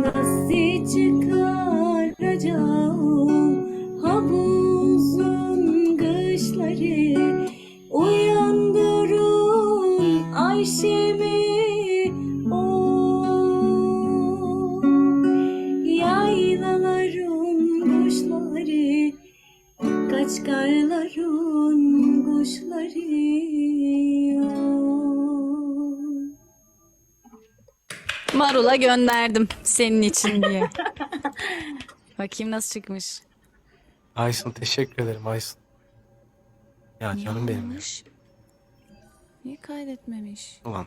nasıl çıkaracağım havuzun kışları uyandırın Ayşe'mi. Yaylaların kuşları kaç karların Marul'a gönderdim senin için diye. Bakayım nasıl çıkmış. Aysun teşekkür ederim Aysun. Ya Niye canım benim. ya. olmamış? Niye kaydetmemiş? Ulan.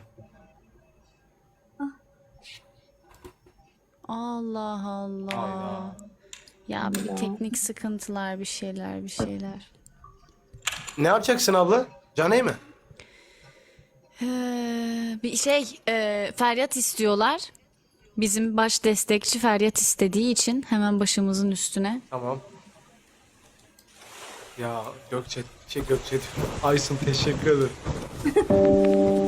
Allah Allah. Ya bir teknik sıkıntılar bir şeyler bir şeyler. Ne yapacaksın abla? Caney mi? Ee, bir şey e, feryat istiyorlar. Bizim baş destekçi feryat istediği için hemen başımızın üstüne. Tamam. Ya Gökçe, şey Gökçe diyorum. Aysun teşekkür ederim.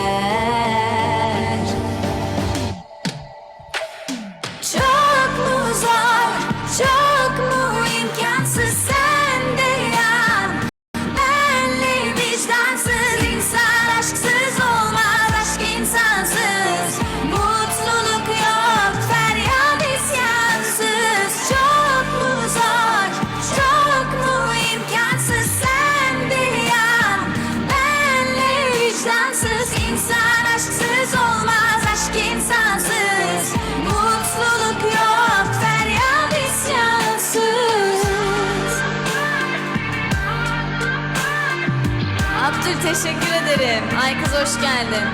teşekkür ederim. Ay kız hoş geldin.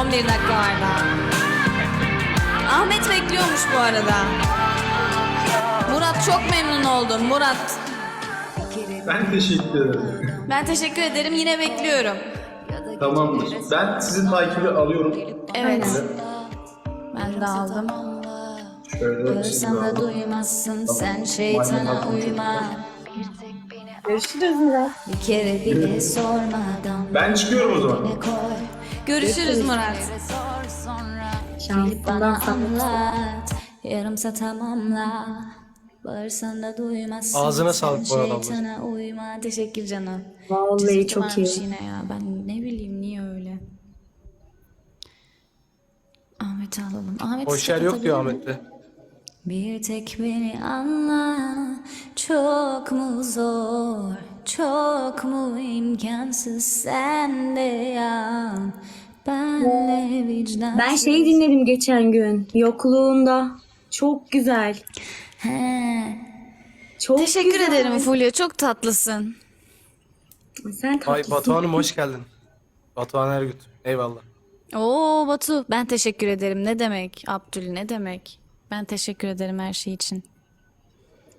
11 dakika var daha. Ahmet bekliyormuş bu arada. Murat çok memnun oldum. Murat Ben teşekkür ederim. ben teşekkür ederim. Yine bekliyorum. Tamamdır. Ben sizin takibi alıyorum. Evet. Ben de aldım. Şöyle da alalım. duymazsın sen şeytana uyma Görüşürüz Murat. Bir kere bile sormadan Ben çıkıyorum o zaman. Görüşürüz Murat. Şansından bana anlat Yarımsa tamamla Bağırsan da duymazsın Ağzına sağlık bu arada. Şeytana uyma Teşekkür canım Vallahi çok iyi. yine ya ben ne bileyim niye öyle Ahmet'i alalım Ahmet Boş yer yok diyor Ahmet'te. Bir tek beni anla Çok mu zor Çok mu imkansız Sen de yan Benle vicdan Ben şeyi dinledim geçen gün. Yokluğunda. Çok güzel. He. Çok Teşekkür güzel. ederim Fulya. Çok tatlısın. Sen Ay tatlısın. Batuhan'ım hoş geldin. Batuhan Ergüt. Eyvallah. Oo Batu ben teşekkür ederim. Ne demek? Abdül ne demek? Ben teşekkür ederim her şey için.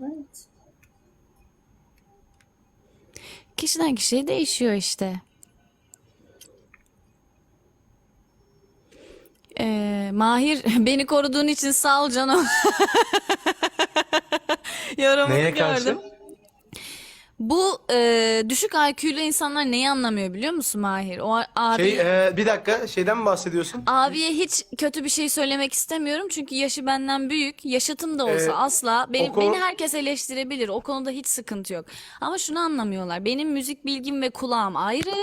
Evet. Kişiden kişiye değişiyor işte. Ee, Mahir beni koruduğun için sağ ol canım. Yorumunu Neye karşı? Bu e, düşük IQ'lu insanlar neyi anlamıyor biliyor musun Mahir? O abi Şey e, bir dakika şeyden mi bahsediyorsun? abiye hiç kötü bir şey söylemek istemiyorum çünkü yaşı benden büyük. Yaşıtım da olsa Ee, asla beni, o konu- beni herkes eleştirebilir. O konuda hiç sıkıntı yok. Ama şunu anlamıyorlar. Benim müzik bilgim ve kulağım ayrı.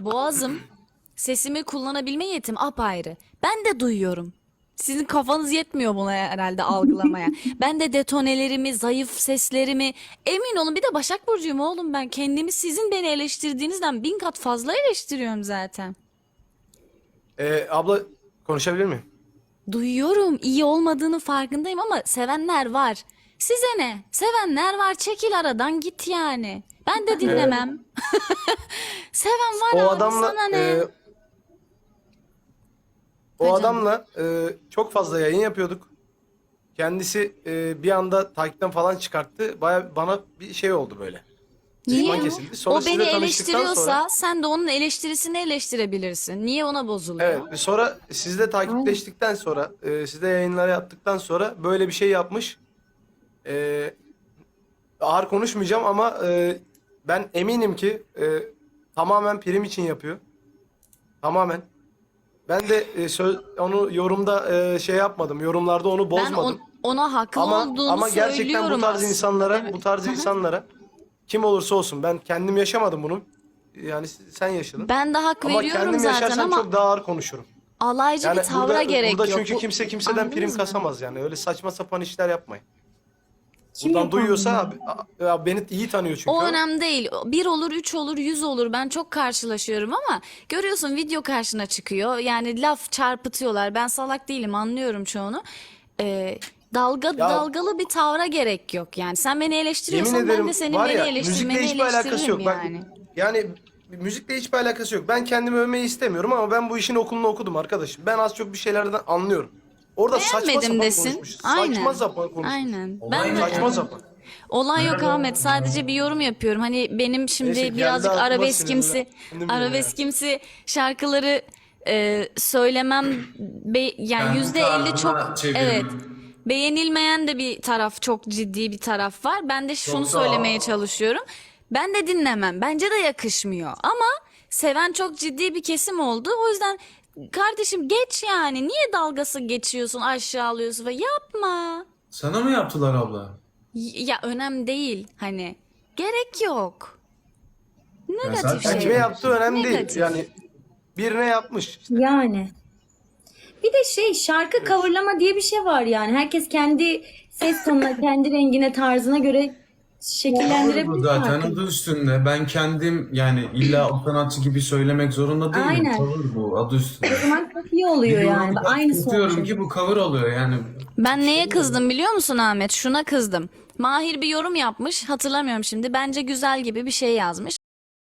Boğazım, sesimi kullanabilme yetim apayrı. Ben de duyuyorum. Sizin kafanız yetmiyor buna herhalde algılamaya. ben de detonelerimi, zayıf seslerimi emin olun bir de Başak Burcu'yum oğlum ben. Kendimi sizin beni eleştirdiğinizden bin kat fazla eleştiriyorum zaten. E, abla konuşabilir miyim? Duyuyorum iyi olmadığını farkındayım ama sevenler var. Size ne? Sevenler var çekil aradan git yani. Ben de dinlemem. Seven var O abi adamla sana ne? e, o Hocam. adamla e, çok fazla yayın yapıyorduk. Kendisi e, bir anda takipten falan çıkarttı. Baya bana bir şey oldu böyle. Düşman kesildi. Sonra o beni tanıştıktan eleştiriyorsa sonra- sen de onun eleştirisini eleştirebilirsin. Niye ona bozuluyor? Evet. Sonra sizle takipleştikten sonra, e, sizle yayınlar yaptıktan sonra böyle bir şey yapmış. E, ağır konuşmayacağım ama e, ben eminim ki e, tamamen prim için yapıyor. Tamamen. Ben de e, söz, onu yorumda e, şey yapmadım. Yorumlarda onu ben bozmadım. on- ona haklı ama olduğunu ama gerçekten bu tarz aslında. insanlara, Evet. bu tarz insanlara kim olursa olsun ben kendim yaşamadım bunu. Yani sen yaşadın. Ben de hak ama veriyorum kendim zaten ama çok daha ağır konuşurum. alaycı Yani bir tavra burada, gerek burada yok. çünkü Bu- kimse kimseden prim Anladınız mı? kasamaz yani. Öyle saçma sapan işler yapmayın. Kim Buradan yapar duyuyorsa bunu? abi, a- a- beni iyi tanıyor çünkü. O önemli değil. Bir olur, üç olur, yüz olur. Ben çok karşılaşıyorum ama görüyorsun video karşına çıkıyor. Yani laf çarpıtıyorlar. Ben salak değilim anlıyorum çoğunu. Ee, dalga dalgalı bir tavra gerek yok yani. Sen beni Yemin eleştiriyorsan ederim ben de senin var beni ya eleştirmeni müzikle hiçbir alakası eleştiririm yok. Bak, yani. yani müzikle hiçbir alakası yok. Ben kendimi övmeyi istemiyorum ama ben bu işin okulunu okudum arkadaşım. Ben az çok bir şeylerden anlıyorum. Orada saçma Beğenmedim sapan desin. konuşmuş. Aynen. Saçma sapan konuşmuş. Aynen. Olay Ben de Saçma sapan. Olay yok Ahmet. Sadece bir yorum yapıyorum. Hani benim şimdi Neyse, geldi birazcık aklıma arabeskimsi, sinirlendim yine arabeskimsi şarkıları e, söylemem be- yani yüzde elli çok evet. Beğenilmeyen de bir taraf, çok ciddi bir taraf var. Ben de şunu Çok söylemeye çalışıyorum. Ben de dinlemem. Bence de yakışmıyor. Ama seven çok ciddi bir kesim oldu. O yüzden kardeşim geç yani. Niye dalgası geçiyorsun, aşağılıyorsun ve yapma. Sana mı yaptılar abla? Y- Ya önemli değil hani. Gerek yok. Negatif zaten şey. Kime yaptığı önemli Negatif. değil. Yani birine yapmış. Yani. Bir de şey şarkı coverlama diye bir şey var yani. Herkes kendi ses tonuna, kendi rengine, tarzına göre Bu şekillendirebilir zaten şarkıyı. adı üstünde. Ben kendim yani illa o sanatçı gibi söylemek zorunda değilim. Aynen. Cover bu adı üstünde. O zaman çok iyi oluyor yani. Ben tutuyorum olmuş. ki bu cover oluyor yani. Ben neye kızdım biliyor musun Ahmet? Şuna kızdım. Mahir bir yorum yapmış. Hatırlamıyorum şimdi. Bence güzel gibi bir şey yazmış.